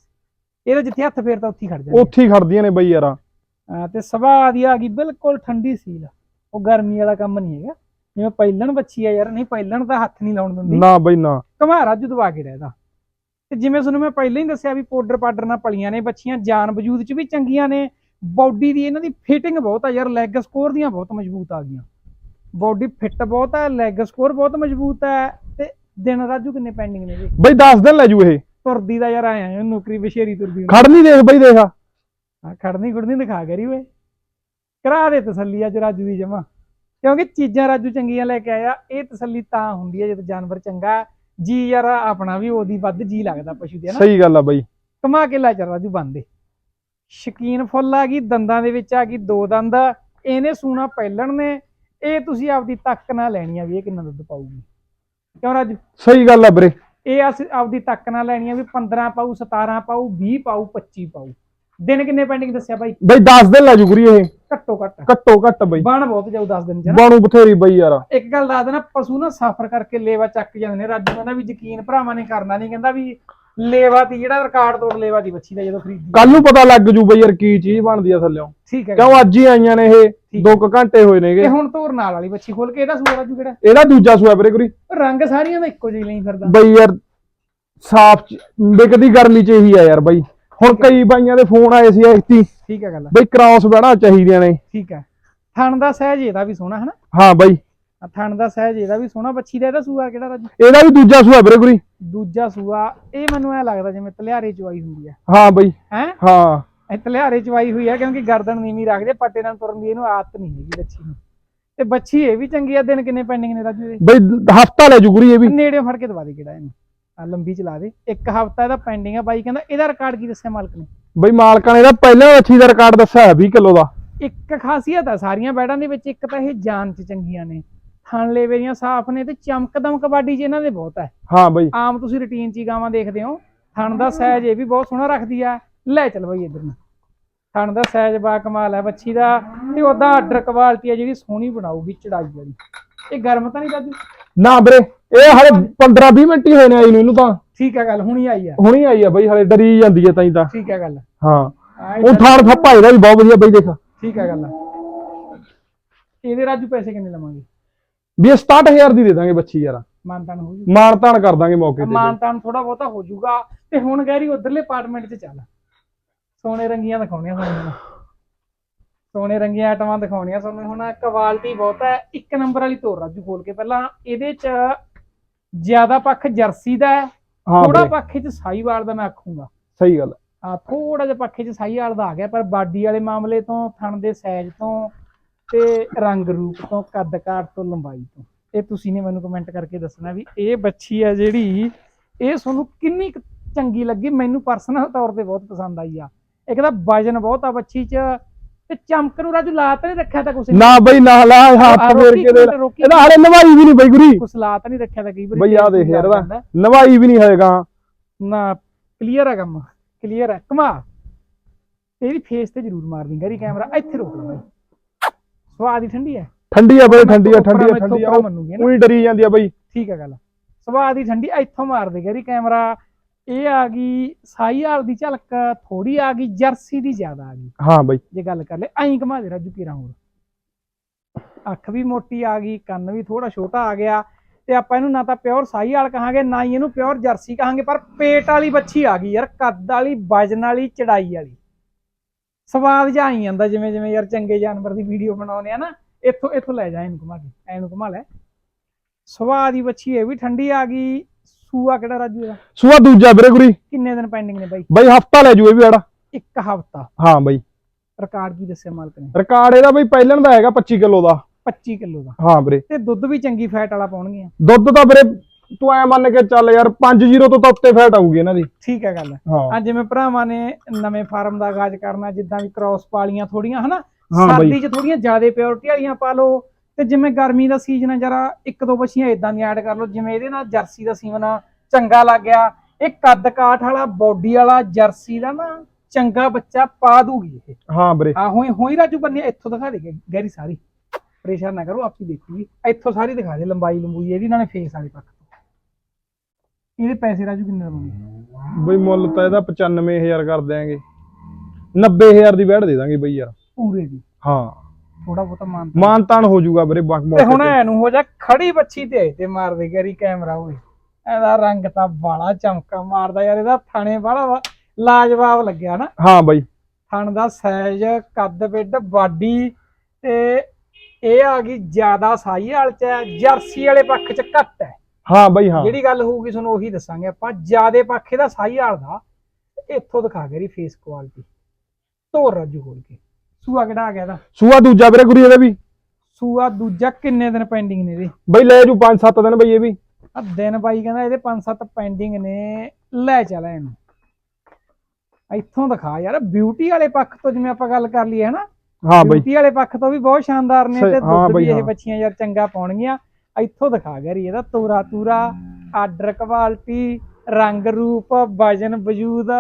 ਇਹਦਾ ਜਿੱਥੇ ਹੱਥ ਫੇਰਦਾ ਉੱਥੇ ਹੀ ਖੜ ਜਾਂਦਾ। ਉੱਥੇ ਹੀ ਖੜਦੀਆਂ ਨੇ ਬਈ ਯਾਰ। ਹਾਂ, ਤੇ ਸੁਭਾਅ ਦੀ ਆ ਗਈ ਬਿਲਕੁਲ ਠੰਡੀ ਸੀਲ। ਉਹ ਗਰਮੀ ਵਾਲਾ ਕੰਮ ਨਹੀਂ ਹੈਗਾ। ਜਿਵੇਂ ਪਹਿਲਣ ਬੱਚੀ ਆ ਯਾਰ ਨਹੀਂ ਪਹਿਲਣ ਤਾਂ ਹੱਥ ਨਹੀਂ ਲਾਉਣ ਦਿੰਦੀ। ਨਾ ਬਈ ਨਾ। ਘਮਾਰਾ ਜੁਦਵਾ ਕੇ ਰਹਿਦਾ ਤੇ ਜਿਵੇਂ ਤੁਹਾਨੂੰ ਮੈਂ ਪਹਿਲਾਂ ਹੀ ਦੱਸਿਆ ਵੀ ਪਾਊਡਰ ਪਾਡਰ ਨਾਲ ਪਲੀਆਂ ਨੇ ਬੱਚੀਆਂ ਜਾਨ ਵਜੂਦ ਚ ਵੀ ਚੰਗੀਆਂ ਨੇ ਬਾਡੀ ਦੀ ਇਹਨਾਂ ਦੀ ਫਿਟਿੰਗ ਬਹੁਤ ਆ ਯਾਰ ਲੈਗ ਸਕੋਰ ਦੀਆਂ ਬਹੁਤ ਮਜ਼ਬੂਤ ਆ ਗਈਆਂ। ਬਾਡੀ ਫਿੱਟ ਬਹੁਤ ਹੈ ਲੈਗ ਸਕੋਰ ਬਹੁਤ ਮਜ਼ਬੂਤ ਹੈ ਤੇ ਦਿਨ ਰਾਜੂ ਕਿੰਨੇ ਪੈਂਡਿੰਗ ਨੇ ਜੀ? ਬਈ 10 ਦਿਨ ਲੈ ਜੂ ਇਹ। ਤੁਰਦੀ ਦਾ ਯਾਰ ਆਇਆ ਨੌਕਰੀ ਬਸ਼ੇਰੀ ਤੁਰਦੀ। ਖੜਨੀ ਦੇਖ ਬਈ ਦੇਖ ਹਾਂ ਖੜਨੀ ਖੁੜਨੀ ਦਿਖਾ ਕਰੀ ਓਏ। ਕਰਾ ਦੇ ਤਸੱਲੀ ਅੱਜ ਰਾਜੂ ਦੀ ਜਮਾ। ਕਿਉਂਕਿ ਚੀਜ਼ਾਂ ਰਾਜੂ ਚੰਗੀਆਂ ਲੈ ਕੇ ਆਇਆ ਇਹ ਤਸੱਲੀ ਤਾਂ ਹੁੰਦੀ ਹੈ ਜਦੋਂ ਜਾਨਵਰ ਚੰਗਾ ਜੀ ਯਾਰ ਆਪਣਾ ਵੀ ਉਹਦੀ ਵੱਧ ਜੀ ਲੱਗਦਾ ਪਸ਼ੂ ਦੇ ਨਾ? ਸਹੀ ਗੱਲ ਆ ਬਈ। ਕਮਾ ਕੇ ਲੈ ਚੱਲ ਰਾਜੂ ਬੰਦੇ। ਸ਼ਕੀਨ ਫੁੱਲ ਆ ਗਈ ਦੰਦਾਂ ਦੇ ਵਿੱਚ ਆ ਗਈ ਦੋ ਦੰਦ ਇਹਨੇ ਸੂਣਾ ਪਹਿਲਣ ਨੇ ਇਹ ਤੁਸੀਂ ਆਪਦੀ ਤੱਕ ਨਾਲ ਲੈਣੀ ਆ ਵੀ ਇਹ ਕਿੰਨਾ ਦੁੱਧ ਪਾਊਗੀ। ਕਿਉਂ ਰਾਜੂ? ਸਹੀ ਗੱਲ ਆ ਵੀਰੇ। ਇਹ ਅਸੀਂ ਆਪਦੀ ਤੱਕ ਨਾਲ ਲੈਣੀ ਆ ਵੀ 15 ਪਾਊ 17 ਪਾਊ 20 ਪਾਊ 25 ਪਾਊ। ਦਿਨ ਕਿੰਨੇ ਪੈਂਡਿੰਗ ਦੱਸਿਆ ਬਾਈ? ਬਈ 10 ਦਿਨ ਲੈ ਜੂ ਗੁਰੀ ਇਹ। ਘੱਟੋ ਘੱਟ। ਘੱਟੋ ਘੱਟ ਬਈ। ਬਣ ਬਹੁਤ ਜਾਊ 10 ਦਿਨ ਚ ਨਾ। ਬਾਣੂ ਬਥੇਰੀ ਬਈ ਯਾਰ। ਇੱਕ ਗੱਲ ਦੱਸ ਦੇਣਾ ਪਸ਼ੂ ਨਾ ਸਫਰ ਕਰਕੇ ਲੇਵਾ ਚੱਕ ਜਾਂਦੇ ਨੇ। ਰਾਜੂ ਕਹਿੰਦਾ ਵੀ ਯਕੀਨ ਭਰਾਵਾਂ ਨੇ ਕਰਨਾ ਨਹੀਂ ਕਹਿੰਦਾ ਵੀ ਲੇਵਾ ਦੀ ਜਿਹੜਾ ਰਿਕਾਰਡ ਤੋੜ ਲੇਵਾ ਦੀ ਬੱਚੀ ਦਾ ਜਦੋਂ ਖਰੀਦੀ। ਕੱਲ ਨੂੰ ਪਤਾ ਲੱਗ ਜੂ ਬਈ ਯਾਰ ਕੀ ਚੀਜ਼ ਬਣਦੀ ਆ ਥੱਲਿਓਂ। ਠੀਕ ਹੈ ਕਿਉਂ ਅੱਜ ਹੀ ਆਈਆਂ ਨੇ ਇਹ? ਦੋ ਕੁ ਘੰਟੇ ਹੋਏ ਨੇਗੇ। ਤੇ ਹੁਣ ਤੋਰ ਨਾਲ ਵਾਲੀ ਬੱਚੀ ਖੋਲ ਕੇ ਇਹਦਾ ਸੂਆ ਰਾਜੂ ਕਿਹੜਾ? ਇਹਦਾ ਦੂਜਾ ਸੂਆ ਵੀਰੇ ਗੁਰੀ। ਰੰਗ ਸਾਰੀਆਂ ਦਾ ਇੱਕੋ ਜਿਹਾ ਹੀ ਫਿਰਦਾ। ਬਈ ਯਾਰ ਸਾਫ਼ ਵਿਕਦੀ ਗਰਮੀ ਚ ਇਹੀ ਆ ਯਾਰ ਬਈ। ਹੁਣ ਕਈ ਬਾਈਆਂ ਦੇ ਫੋਨ ਆਏ ਸੀ ਐਤੀ ਠੀਕ ਹੈ ਗੱਲ। ਬਈ ਕ੍ਰਾਸ ਬਣਾ ਚਾਹੀਦੀਆਂ ਨੇ। ਠੀਕ ਹੈ। ਥਣ ਦਾ ਸਹਿਜ ਇਹਦਾ ਵੀ ਸੋਹਣਾ ਹਨਾ? ਹਾਂ ਬਈ। ਥਣ ਦਾ ਸਹਿਜ ਇਹਦਾ ਵੀ ਸੋਹਣਾ। ਬੱਚੀ ਦਾ ਇਹਦਾ ਸੂਆ ਕਿਹੜਾ ਰਾਜੂ? ਇਹਦਾ ਵੀ ਦੂਜਾ ਸੂਆ ਵੀਰੇ ਗੁਰੀ। ਦੂਜਾ ਸੂਆ। ਇਹ ਮੈਨੂੰ ਐ ਲੱਗਦਾ ਜਿਵੇਂ ਤਲਿਆਰੇ ਚਵਾਈ ਹੁੰਦੀ ਹੈ ਹਾਂ ਬਈ। ਹੈ? ਹਾਂ। ਇਹ ਤਲਿਆਰੇ ਚਵਾਈ ਹੋਈ ਹੈ ਕਿਉਂਕਿ ਗਰਦਨ ਨੀਵੀਂ ਰੱਖਦੇ ਪੱਟੇ ਨਾਲ ਤੁਰਨ ਦੀ ਇਹਨੂੰ ਆਦਤ ਨਹੀਂ ਹੈਗੀ ਬੱਚੀ ਨੂੰ। ਤੇ ਬੱਚੀ ਇਹ ਵੀ ਚੰਗੀ ਆ। ਦਿਨ ਕਿੰਨੇ ਪੈਂਡਿੰਗ ਨੇ ਰਾਜੂ ਦੇ ਬਈ ਹਫਤਾ ਲੈ ਜੂ ਗੁਰੀ ਇਹ ਵੀ। ਨੇੜੇ ਫੜ ਕੇ ਦਵਾ ਦੇ ਕਿਹੜਾ ਇਹਨੂੰ। ਲੰਬੀ ਚਲਾ ਦੇ। ਇੱਕ ਹਫਤਾ ਇਹਦਾ ਪੈਂਡਿੰਗ ਆ ਬਾਈ ਕਹਿੰਦਾ ਇਹਦਾ ਰਿਕਾਰਡ ਕੀ ਦੱਸਿਆ ਮਾਲਕ ਨੇ? ਬਈ ਮਾਲਕਾਂ ਨੇ ਇਹਦਾ ਪਹਿਲਾਂ ਅੱਛੀ ਦਾ ਰਿਕਾਰਡ ਦੱਸਿਆ ਹੈ 20 ਕਿਲੋ ਦਾ। ਇੱਕ ਖਾਸੀਅਤ ਆ ਸਾਰੀਆਂ ਬੈਡਾਂ ਦੇ ਵਿੱਚ ਇੱਕ ਤਾਂ ਇਹ ਜਾਨ ਚ ਚੰਗੀਆਂ ਨੇ। ਥਣ ਲੇਵੇਰੀਆਂ ਸਾਫ਼ ਨੇ ਤੇ ਚਮਕ ਦਮਕ ਬਾਡੀ ਚ ਇਹਨਾਂ ਦੇ ਬਹੁਤ ਹੈ ਹਾਂ ਬਈ। ਆਮ ਤੁਸੀਂ ਰੁਟੀਨ ਚ ਗਾਵਾਂ ਦੇਖਦੇ ਹੋ। ਥਣ ਦਾ ਸਾਈਜ਼ ਇਹ ਵੀ ਬਹੁਤ ਸੋਹਣਾ ਰੱਖਦੀ ਆ। ਲੈ ਚੱਲ ਬਈ ਇੱਧਰ ਨੂੰ। ਥਣ ਦਾ ਸਾਈਜ਼ ਬਾ ਕਮਾਲ ਹੈ ਬੱਚੀ ਦਾ ਤੇ ਉਹਦਾ ਆਰਡਰ ਕੁਆਲਿਟੀ ਆ ਜਿਹੜੀ ਸੋਹਣੀ ਬਣਾਊਗੀ ਚੜਾਈ ਵਾਲੀ। ਇਹ ਗਰਮ ਤਾਂ ਨਹੀਂ ਰਾਜੂ ਨਾ ਵੀਰੇ ਇਹ ਹਲੇ 15 20 ਮਿੰਟ ਹੀ ਹੋਏ ਨੇ ਆਈ ਨੂੰ ਇਹਨੂੰ ਤਾਂ। ਠੀਕ ਹੈ ਗੱਲ ਹੁਣੀ ਆਈ ਆ। ਹੁਣੀ ਆਈ ਆ ਬਈ ਹਲੇ ਡਰੀ ਜਾਂਦੀ ਹੈ ਤਾਈ ਤਾਂ। ਠੀਕ ਹੈ ਗੱਲ। ਹਾਂ। ਹਾਂ, ਇਹ ਉਹ ਥੱਪਾ ਇਹਦਾ ਵੀ ਬਹੁਤ ਵਧੀਆ ਬਈ ਦੇਖ। ਠੀਕ ਹੈ ਗੱਲ। ਇਹਦੇ ਰਾਜੂ ਪੈਸੇ ਕਿੰਨੇ ਲਵਾਂਗੇ? ਵੀ ਇਹ 67000 ਦੀ ਦੇ ਦਾਂਗੇ ਬੱਚੀ ਯਾਰ। ਮਾਨਤਾਨ ਹੋ ਜੂ। ਮਾਣ ਤਾਣ ਕਰ ਦਾਂਗੇ ਮੌਕੇ ਤੇ। ਮਾਨਤਾਨ ਥੋੜਾ ਬਹੁਤਾ ਹੋ ਜਾਊਗਾ ਤੇ ਹੁਣ ਗੈਰੀ ਉਧਰਲੇ ਅਪਾਰਟਮੈਂਟ 'ਚ ਚੱਲ। ਸੋਨੇ ਰੰਗੀਆਂ ਦਿਖਾਉਣੀਆਂ ਤੁਹਾਨੂੰ ਸੋਨੇ ਰੰਗੀਆਂ ਆਈਟਮਾਂ ਦਿਖਾਉਣੀਆਂ ਤੁਹਾਨੂੰ। ਹੁਣ ਕੁਆਲਿਟੀ ਬਹੁਤ ਹੈ। ਇੱਕ ਨੰਬਰ ਵਾਲੀ ਤੋਰ ਰਾਜੂ ਖੋਲ ਕੇ ਪਹਿਲਾਂ। ਇਹਦੇ 'ਚ ਜ਼ਿਆਦਾ ਪੱਖ ਜਰਸੀ ਦਾ ਹੈ। ਥੋੜਾ ਪੱਖ 'ਚ ਸਾਈਵਾਲ ਦਾ ਮੈਂ ਆਖੂੰਗਾ। ਸਹੀ ਗੱਲ ਆ ਥੋੜਾ ਜਿਹਾ ਪੱਖੇ 'ਚ ਸਾਈਵਾਲ ਦਾ ਆ ਗਿਆ ਪਰ ਬਾਡੀ ਵਾਲੇ ਮਾਮਲੇ ਤੋਂ ਥਣ ਦੇ ਸਾਈਜ਼ ਤੋਂ ਤੇ ਰੰਗ ਰੂਪ ਤੋਂ ਕੱਦ ਕਾਠ ਤੋਂ ਲੰਬਾਈ ਤੋਂ। ਇਹ ਤੁਸੀਂ ਨੇ ਮੈਨੂੰ ਕਮੈਂਟ ਕਰਕੇ ਦੱਸਣਾ ਵੀ ਇਹ ਬੱਚੀ ਆ ਜਿਹੜੀ ਇਹ ਤੁਹਾਨੂੰ ਕਿੰਨੀ ਚੰਗੀ ਲੱਗੀ। ਮੈਨੂੰ ਪਰਸਨਲ ਤੌਰ ਤੇ ਬਹੁਤ ਪਸੰਦ ਆਈ ਆ। ਇੱਕ ਤਾਂ ਵਜਨ ਬਹੁਤ ਆ ਬੱਚੀ 'ਚ। ਤੇ ਚਮਕ ਨੂੰ ਰਾਜੂ ਲਾ ਤਾਂ ਨਹੀਂ ਰੱਖਿਆ ਤਾਂ ਕੁਛ ਨਾ। ਬਈ ਨਾ ਲਾ ਹੱਥ ਆ ਫੇਰ ਕੇ ਦੇ। ਇਹਦਾ ਹਲੇ ਨਵਾਈ ਵੀ ਨਹੀਂ ਬਈ ਗੁਰੀ। ਕੁਛ ਲਾ ਤਾਂ ਨਹੀਂ ਰੱਖਿਆ ਤਾਂ ਕਈ ਵਾਰੀ ਬਈ ਆ ਦੇਖ ਯਾਰ। ਨਵਾਈ ਵੀ ਨਹੀਂ ਹੈਗਾ ਨਾ ਕਲੀਅਰ ਹੈ ਕੰਮ ਕਲੀਅਰ ਹੈ ਕਮਾ ਤੇਰੀ ਫੇਸ ਤੇ ਜ਼ਰੂਰ ਮਾਰਦੀ ਗਰੀ ਕੈਮਰਾ ਇੱਥੇ ਰੋਕ ਲੈ ਬਾਈ। ਸਵਾਦ ਹੀ ਠੰਡੀ ਹੈ ਠੰਡੀ ਆ ਬਈ ਠੰਡੀ ਆ ਠੰਡੀ ਆ ਠੰਡੀ ਆ। ਉਹੀ ਡਰੀ ਜਾਂਦੀ ਆ ਬਈ। ਠੀਕ ਹੈ ਗੱਲ। ਸਵਾਦ ਹੀ ਠੰਡੀ ਇੱਥੋਂ ਮਾਰ ਦੇ ਗਰੀ ਕੈਮਰਾ ਇਹ ਆ ਗਈ ਸਾਈਆਲ ਦੀ ਝਲਕ ਥੋੜੀ ਆ ਗਈ ਜਰਸੀ ਦੀ ਜ਼ਿਆਦਾ ਆ ਗਈ। ਹਾਂ ਬਈ। ਜੇ ਗੱਲ ਕਰ ਲੈ ਐਂ ਘਮਾ ਦੇ ਰਾਜੂ ਪੀਰਾਂ ਹੋਰ। ਅੱਖ ਵੀ ਮੋਟੀ ਆ ਗਈ ਕੰਨ ਵੀ ਥੋੜਾ ਛੋਟਾ ਆ ਗਿਆ ਤੇ ਆਪਾਂ ਇਹਨੂੰ ਨਾ ਤਾਂ ਪਿਓਰ ਸਾਈਆਲ ਕਹਾਂਗੇ ਨਾ ਹੀ ਇਹਨੂੰ ਪਿਓਰ ਜਰਸੀ ਕਹਾਂਗੇ ਪਰ ਪੇਟ ਵਾਲੀ ਬੱਚੀ ਆ ਗਈ ਯਾਰ ਕੱਦ ਵਾਲੀ ਵਜਨ ਵਾਲੀ ਚੜਾਈ ਵਾਲੀ। ਸਵਾਦ ਜਿਹਾ ਆਈ ਜਾਂਦਾ ਜਿਵੇਂ ਜਿਵੇਂ ਯਾਰ ਚੰਗੇ ਜਾਨਵਰ ਦੀ ਵੀਡੀਓ ਬਣਾਉਨੇ ਆ ਨਾ ਇੱਥੋਂ ਇੱਥੋਂ ਲੈ ਜਾ ਇਹਨੂੰ ਘੁਮਾ ਕੇ ਐਨੂੰ ਘੁਮਾ ਲੈ। ਸਵਾਦ ਦੀ ਬੱਚੀ ਇਹ ਵੀ ਠੰਡੀ ਆ ਗਈ ਸੂਆ ਕਿਹੜਾ ਰਾਜੂ ਇਹਦਾ? ਸੂਆ ਦੂਜਾ ਵੀਰੇ ਗੁਰੀ। ਕਿੰਨੇ ਦਿਨ ਪੈਂਡਿੰਗ ਨੇ ਬਾਈ? ਬਈ ਹਫਤਾ ਲੈ ਜੂ ਇਹ ਵੀ ਆੜਾ। ਇੱਕ ਹਫਤਾ। ਹਾਂ ਬਈ। ਰਿਕਾਰਡ ਕੀ ਦੱਸਿਆ ਮਾਲਕ ਨੇ? ਰਿਕਾਰਡ ਇਹਦਾ ਬਈ ਪਹਿਲਣ ਦਾ ਹੈਗਾ 25 ਕਿਲੋ ਦਾ। 25 ਕਿਲੋ ਦਾ। ਹਾਂ ਵੀਰੇ। ਤੇ ਦੁੱਧ ਵੀ ਚੰਗੀ ਫੈਟ ਵਾਲਾ ਪਾਉਣਗੀਆਂ। ਦੁੱਧ ਤਾਂ ਵੀਰੇ ਤੂੰ ਐ ਮੰਨ ਕੇ ਚੱਲ ਯਾਰ 5-0 ਤੋਂ ਤਾਂ ਉੱਤੇ ਫੈਟ ਆਊਗੀ ਇਹਨਾਂ ਦੀ। ਠੀਕ ਹੈ ਗੱਲ। ਹਾਂ। ਜਿਵੇਂ ਭਰਾਵਾਂ ਨੇ ਨਵੇਂ ਫਾਰਮ ਦਾ ਆਗਾਜ਼ ਕਰਨਾ ਜਿੱਦਾਂ ਵੀ ਕ੍ਰਾਸ ਪਾਲੀਆਂ ਥੋੜੀਆਂ ਹਨਾ। ਸਰਦੀ 'ਚ ਥੋੜੀਆਂ ਜ਼ਿਆਦਾ ਪਿਓਰਿਟੀ ਵਾਲੀਆਂ ਪਾ ਲਓ। ਤੇ ਜਿਵੇਂ ਗਰਮੀ ਦਾ ਸੀਜ਼ਨ ਹੈ ਜਰਾ ਇੱਕ ਦੋ ਬੱਚੀਆਂ ਇਦਾਂ ਦੀਆਂ ਐਡ ਕਰ ਲਓ ਜਿਵੇਂ ਇਹਦੇ ਨਾਲ ਜਰਸੀ ਦਾ ਸੀਮਨ ਚੰਗਾ ਲੱਗ ਗਿਆ। ਇਹ ਕੱਦ ਕਾਠ ਵਾਲਾ ਬੋਡੀ ਵਾਲਾ ਜਰਸੀ ਦਾ ਨਾ ਚੰਗਾ ਬੱਚਾ ਪਾ ਦੂਗੀ ਇਹ। ਹਾਂ ਵੀਰੇ। ਆ ਹੋਈ ਹੋਈ ਰਾਜੂ ਬੰਨੇ ਇੱਥੋਂ ਦਿਖਾ ਦੇ ਗੈਰੀ ਸਾਰੀ। ਪਰੇਸ਼ਾਨ ਨਾ ਕਰੋ ਆਪੀ ਦੇਖੂਗੀ। ਇੱਥੋਂ ਸਾਰੀ ਦਿਖਾ ਦੇ ਲੰਬਾਈ ਲੰਬੂਈ ਇਹਦੀ ਨਾਲੇ ਫੇਸ ਵਾਲੇ ਪੱਖ ਤੋਂ। ਇਹਦੇ ਪੈਸੇ ਰਾਜੂ ਕਿੰਨੇ ਲਵਾਂਗੇ ਬਈ ਮੁੱਲ ਤਾਂ ਇਹਦਾ 95000 ਕਰ ਦਿਆਂਗੇ। 90000 ਦੀ ਵੈੜ ਦੇ ਦਾਂਗੇ ਬਈ ਯਾਰ। ਪੂਰੇ ਦੀ। ਹਾਂ। ਥੋੜਾ ਬਹੁਤਾ ਮਾਨ ਮਾਨ ਤਾਨ ਹੋ ਜਾਊਗਾ ਵੀਰੇ ਬਾਕ ਤੇ ਹੁਣ ਐਨੂੰ ਹੋ ਜਾ ਖੜੀ ਬੱਚੀ ਤੇ ਤੇ ਮਾਰ ਦੇ ਗੈਰੀ ਕੈਮਰਾ ਹੋਏ ਇਹਦਾ ਰੰਗ ਤਾਂ ਬਾਲਾ ਚਮਕਾ ਮਾਰਦਾ ਯਾਰ ਇਹਦਾ ਥਾਣੇ ਬਾਲਾ ਲਾਜਵਾਬ ਲੱਗਿਆ ਨਾ। ਹਾਂ ਬਈ। ਥਣ ਦਾ ਸਾਈਜ਼ ਕੱਦ ਵਿੱਡ ਬਾਡੀ ਤੇ ਇਹ ਆ ਗਈ ਜ਼ਿਆਦਾ ਸਾਈ ਵਾਲ ਚ ਜਰਸੀ ਵਾਲੇ ਪੱਖ ਚ ਘੱਟ ਹੈ। ਹਾਂ ਬਈ ਹਾਂ। ਜਿਹੜੀ ਗੱਲ ਹੋਊਗੀ ਤੁਹਾਨੂੰ ਉਹੀ ਦੱਸਾਂਗੇ ਆਪਾਂ ਜਿਆਦੇ ਪੱਖੇ ਦਾ ਸਾਈ ਵਾਲ ਦਾ। ਇੱਥੋਂ ਦਿਖਾ ਗਈ ਫੇਸ ਕੁਆਲਿਟੀ ਤੋਰ ਰਾਜੂ ਖੋਲ ਕੇ। ਸੂਆ ਕਿਹੜਾ ਆ ਗਿਆ ਇਹਦਾ। ਸੂਆ ਦੂਜਾ ਵੀਰੇ ਗੁਰੀ ਇਹਦਾ ਵੀ। ਸੂਆ ਦੂਜਾ ਕਿੰਨੇ ਦਿਨ ਪੈਂਡਿੰਗ ਨੇ ਇਹਦੇ? ਬਈ ਲੈ ਜੂ 5-7 ਦਿਨ ਬਈ ਇਹ ਵੀ। ਆ ਦਿਨ ਬਾਈ ਕਹਿੰਦਾ ਇਹਦੇ 5-7 ਪੈਂਡਿੰਗ ਨੇ ਲੈ ਚੱਲ ਇਹਨੂੰ। ਇੱਥੋਂ ਦਿਖਾ ਯਾਰ ਬਿਊਟੀ ਵਾਲੇ ਪੱਖ ਤੋਂ ਜਿਵੇਂ ਆਪਾਂ ਗੱਲ ਕਰ ਲਈਏ ਹਨਾ? ਹਾਂ ਬਾਈ। ਬਿਊਟੀ ਵਾਲੇ ਪੱਖ ਤੋਂ ਵੀ ਬਹੁਤ ਸ਼ਾਨਦਾਰ ਨੇ ਤੇ ਹਾਂ ਦੁੱਧ ਵੀ ਇਹ ਹਾਂ। ਬੱਚੀਆਂ ਯਾਰ ਚੰਗਾ ਪਾਉਣਗੀਆਂ। ਇੱਥੋਂ ਦਿਖਾ ਗਿਆ ਰੀ ਇਹਦਾ ਤੋਰਾ ਤੂਰਾ ਆਰਡਰ ਕੁਆਲਿਟੀ ਰੰਗ ਰੂਪ ਵਜਨ ਵਜੂਦ।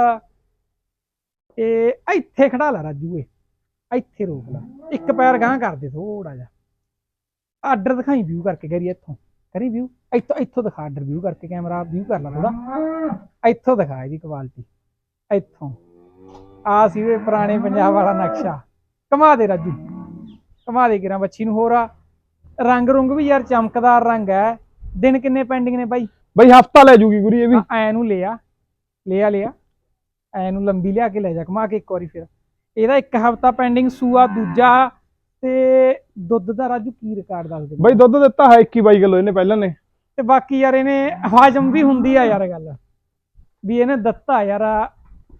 ਇਹ ਇੱਥੇ ਖੜਾ ਲਾ ਰਾਜੂ ਇਹ। ਇੱਥੇ ਰੋਕ ਲਾ। ਇੱਕ ਪੈਰ ਗਾਂ ਕਰ ਦੇ ਥੋੜਾ ਜਿਹਾ। ਆਰਡਰ ਦਿਖਾਈ ਵਿਊ ਕਰਕੇ ਕਰੀ ਇੱਥੋਂ। ਕਰੀ ਵਿਊ ਇੱਥੋਂ ਇੱਥੋਂ ਦਿਖਾ ਆਰਡਰ ਵਿਊ ਕਰਕੇ ਕੈਮਰਾ ਵਿਊ ਕਰ ਲਾ ਥੋੜਾ ਇੱਥੋਂ ਦਿਖਾ ਇਹਦੀ ਕੁਆਲਿਟੀ ਇੱਥੋਂ। ਆ ਸੀ ਉਹ ਪੁਰਾਣੇ ਪੰਜਾਬ ਵਾਲਾ ਨਕਸ਼ਾ। ਕਮਾ ਦੇ ਰਾਜੂ। ਕਮਾ ਦੇ ਕਿਰਾਂ ਬੱਚੀ ਨੂੰ ਹੋਰ ਆ। ਰੰਗ ਰੁੰਗ ਵੀ ਯਾਰ ਚਮਕਦਾਰ ਰੰਗ ਹੈ ਦਿਨ ਕਿੰਨੇ ਪੈਂਡਿੰਗ ਨੇ ਬਾਈ? ਬਾਈ ਹਫਤਾ ਲੈ ਜੂਗੀ ਗੁਰੀ ਇਹ ਵੀ। ਐ ਨੂੰ ਲਿਆ। ਲਿਆ ਲਿਆ। ਐ ਨੂੰ ਲੰਬੀ ਲਿਆ ਕੇ ਲੈ ਜਾ। ਕਮਾ ਕੇ ਇੱਕ ਵਾਰੀ ਫਿਰ। ਇਹਦਾ ਇੱਕ ਹਫਤਾ ਪੈਂਡਿੰਗ ਸੂਆ ਦੂਜਾ ਤੇ ਦੁੱਧ ਦਾ ਰਾਜੂ ਕੀ ਰਿਕਾਰਡ ਦੱਸ ਦੇ। ਬਾਈ ਦੁੱਧ ਦਿੱਤਾ ਹੈ 21 22 ਕਿਲੋ ਇਹਨੇ ਪਹਿਲਾਂ ਨੇ। ਤੇ ਬਾਕੀ ਯਾਰ ਇਹਨੇ ਹਾਜਮ ਵੀ ਹੁੰਦੀ ਆ ਯਾਰ ਗੱਲ। ਵੀ ਇਹਨੇ ਦਿੱਤਾ ਯਾਰ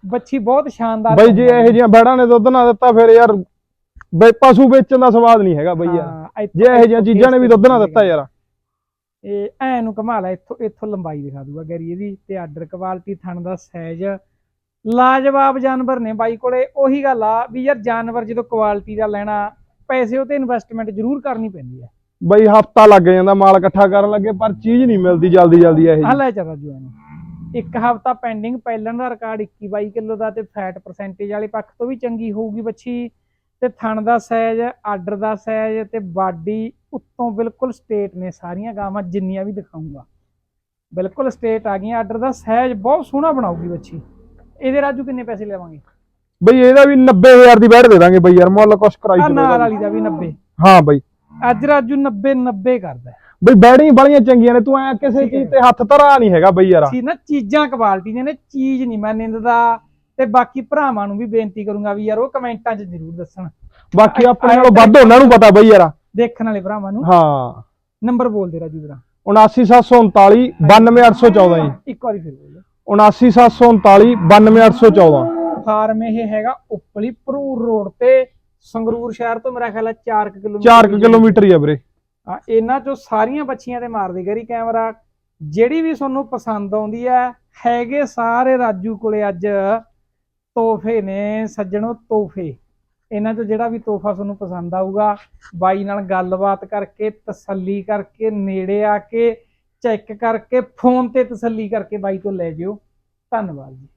ਬੱਚੀ ਬਹੁਤ ਸ਼ਾਨਦਾਰ ਬਾਈ ਜੇ ਇਹੋ ਜਿਹੀਆਂ ਬੈੜਾਂ ਨੇ ਦੁੱਧ ਨਾ ਦਿੱਤਾ ਫਿਰ ਯਾਰ ਬਈ ਪਸ਼ੂ ਵੇਚਣ ਦਾ ਸਵਾਦ ਨਹੀਂ ਹੈਗਾ ਬਈ ਯਾਰ। ਜੇ ਇਹੋ ਜਿਹੀਆਂ ਚੀਜ਼ਾਂ ਨੇ ਵੀ ਦੁੱਧ ਨਾ ਦਿੱਤਾ ਯਾਰ। ਇਹ ਐ ਨੂੰ ਕਮਾ ਲੈ ਇੱਥੋਂ ਇੱਥੋਂ ਲੰਬਾਈ ਦਿਖਾ ਦੂਗਾ ਗੈਰੀ ਇਹਦੀ ਤੇ ਆਰਡਰ ਕੁਆਲਿਟੀ ਥਣ ਦਾ ਸਾਈਜ਼ ਲਾਜਵਾਬ ਜਾਨਵਰ ਨੇ ਬਾਈ ਕੋਲੇ ਉਹੀ ਗੱਲ ਆ ਵੀ ਯਾਰ ਜਾਨਵਰ ਜਦੋਂ ਕੁਆਲਿਟੀ ਦਾ ਲੈਣਾ ਪੈਸੇ ਉਹ ਤੇ ਇਨਵੈਸਟਮੈਂਟ ਜ਼ਰੂਰ ਕਰਨੀ ਪੈਂਦੀ ਹੈ ਬਈ ਹਫਤਾ ਲੱਗ ਜਾਂਦਾ ਮਾਲ ਇਕੱਠਾ ਕਰਨ ਲੱਗੇ ਪਰ ਚੀਜ਼ ਨਹੀਂ ਮਿਲਦੀ ਜਲਦੀ ਜਲਦੀ ਇਹੋ ਆ ਲੈ ਚੱਲ ਰਾਜੂ ਇਹਨੂੰ। ਇੱਕ ਹਫਤਾ ਪੈਂਡਿੰਗ ਪਹਿਲਣ ਦਾ ਰਿਕਾਰਡ 21 22 ਕਿਲੋ ਦਾ ਤੇ ਫੈਟ ਪਰਸੈਂਟੇਜ ਵਾਲੇ ਪੱਖ ਤੋਂ ਵੀ ਚੰਗੀ ਹੋਊਗੀ ਬੱਚੀ। ਤੇ ਥਣ ਦਾ ਸਾਈਜ਼ ਆਰਡਰ ਦਾ ਸਾਈਜ਼ ਤੇ ਬਾਡੀ ਉੱਤੋਂ ਬਿਲਕੁਲ ਸਟੇਟ ਨੇ ਸਾਰੀਆਂ ਗਾਵਾਂ ਜਿੰਨੀਆਂ ਵੀ ਦਿਖਾਉਂਗਾ ਬਿਲਕੁਲ ਸਟੇਟ ਆ ਗਈਆਂ ਆਰਡਰ ਦਾ ਸਾਈਜ਼ ਬਹੁਤ ਸੋਹਣਾ ਬਣਾਉਗੀ ਬੱਚੀ। ਇਹਦੇ ਰਾਜੂ ਕਿੰਨੇ ਪੈਸੇ ਲਵਾਂਗੇ? ਬਈ ਇਹਦਾ ਵੀ 90000 ਦੀ ਬੈਠ ਦੇ ਦਾਂਗੇ ਬਈ ਯਾਰ ਮੁੱਲ ਕੁਛ ਕਰਾਈ ਆ ਨਾਲ ਵਾਲੀ ਦਾ ਵੀ 90 ਵੀ। ਹਾਂ ਬਈ। ਅੱਜ ਰਾਜੂ 90 90 ਕਰਦਾ। ਬਈ ਬੈੜੀਆਂ ਬੜੀਆਂ ਚੰਗੀਆਂ ਨੇ ਤੂੰ ਐ ਕਿਸੇ। ਚੀਜ਼ ਤੇ ਹੱਥ ਧਰਾ ਨਹੀਂ ਹੈਗਾ ਬਈ ਯਾਰ। ਸੀ ਨਾ ਚੀਜ਼ਾਂ ਕੁਆਲਿਟੀ ਦੀਆਂ ਨੇ ਚੀਜ਼ ਨਹੀਂ। ਮੈਂ ਨਿੰਦਦਾ ਤੇ ਬਾਕੀ ਭਰਾਵਾਂ ਨੂੰ ਵੀ ਬੇਨਤੀ ਕਰੂੰਗਾ ਵੀ ਯਾਰ ਉਹ ਕਮੈਂਟਾਂ 'ਚ ਜ਼ਰੂਰ ਦੱਸਣ। ਬਾਕੀ ਆਪਣੇ ਨਾਲੋਂ ਵੱਧ ਉਹਨਾਂ ਨੂੰ ਪਤਾ ਬਈ ਯਾਰ। ਦੇਖਣ ਵਾਲੇ ਭਰਾਵਾਂ ਨੂੰ। ਹਾਂ। ਨੰਬਰ ਬੋਲ ਦੇ ਰਾਜੂ ਜਰਾ। 79739 92814 ਜੀ। ਇੱਕ ਵਾਰੀ ਫਿਰ ਬੋਲ 79739 92814 ਫਾਰਮ ਇਹ ਹੈਗਾ ਉਪਲੀ ਭਰੂਰ ਰੋਡ ਤੇ ਸੰਗਰੂਰ ਸ਼ਹਿਰ ਤੋਂ ਮੇਰਾ ਖਿਆਲ ਹੈ 4 ਕਿਲੋਮੀਟਰ 4 ਕਿਲੋਮੀਟਰ ਹੀ ਆ ਵੀਰੇ। ਹਾਂ ਇਹਨਾਂ ਚੋਂ ਸਾਰੀਆਂ ਬੱਚੀਆਂ ਤੇ ਮਾਰਦੀ ਗਰੀ ਕੈਮਰਾ। ਜਿਹੜੀ ਵੀ ਤੁਹਾਨੂੰ ਪਸੰਦ ਆਉਂਦੀ ਹੈ ਹੈਗੇ ਸਾਰੇ ਰਾਜੂ ਕੋਲੇ ਅੱਜ ਤੋਹਫੇ ਨੇ ਸੱਜਣੋ ਤੋਹਫੇ। ਇਹਨਾਂ ਚੋਂ ਜਿਹੜਾ ਵੀ ਤੋਹਫਾ ਤੁਹਾਨੂੰ ਪਸੰਦ ਆਊਗਾ ਬਾਈ ਨਾਲ ਗੱਲਬਾਤ ਕਰਕੇ ਤਸੱਲੀ ਕਰਕੇ ਨੇੜੇ ਆ ਕੇ ਚੈੱਕ ਕਰਕੇ ਫੋਨ ਤੇ ਤਸੱਲੀ ਕਰਕੇ ਬਾਈ ਤੋਂ ਲੈ ਜਿਓ। ਧੰਨਵਾਦ ਜੀ।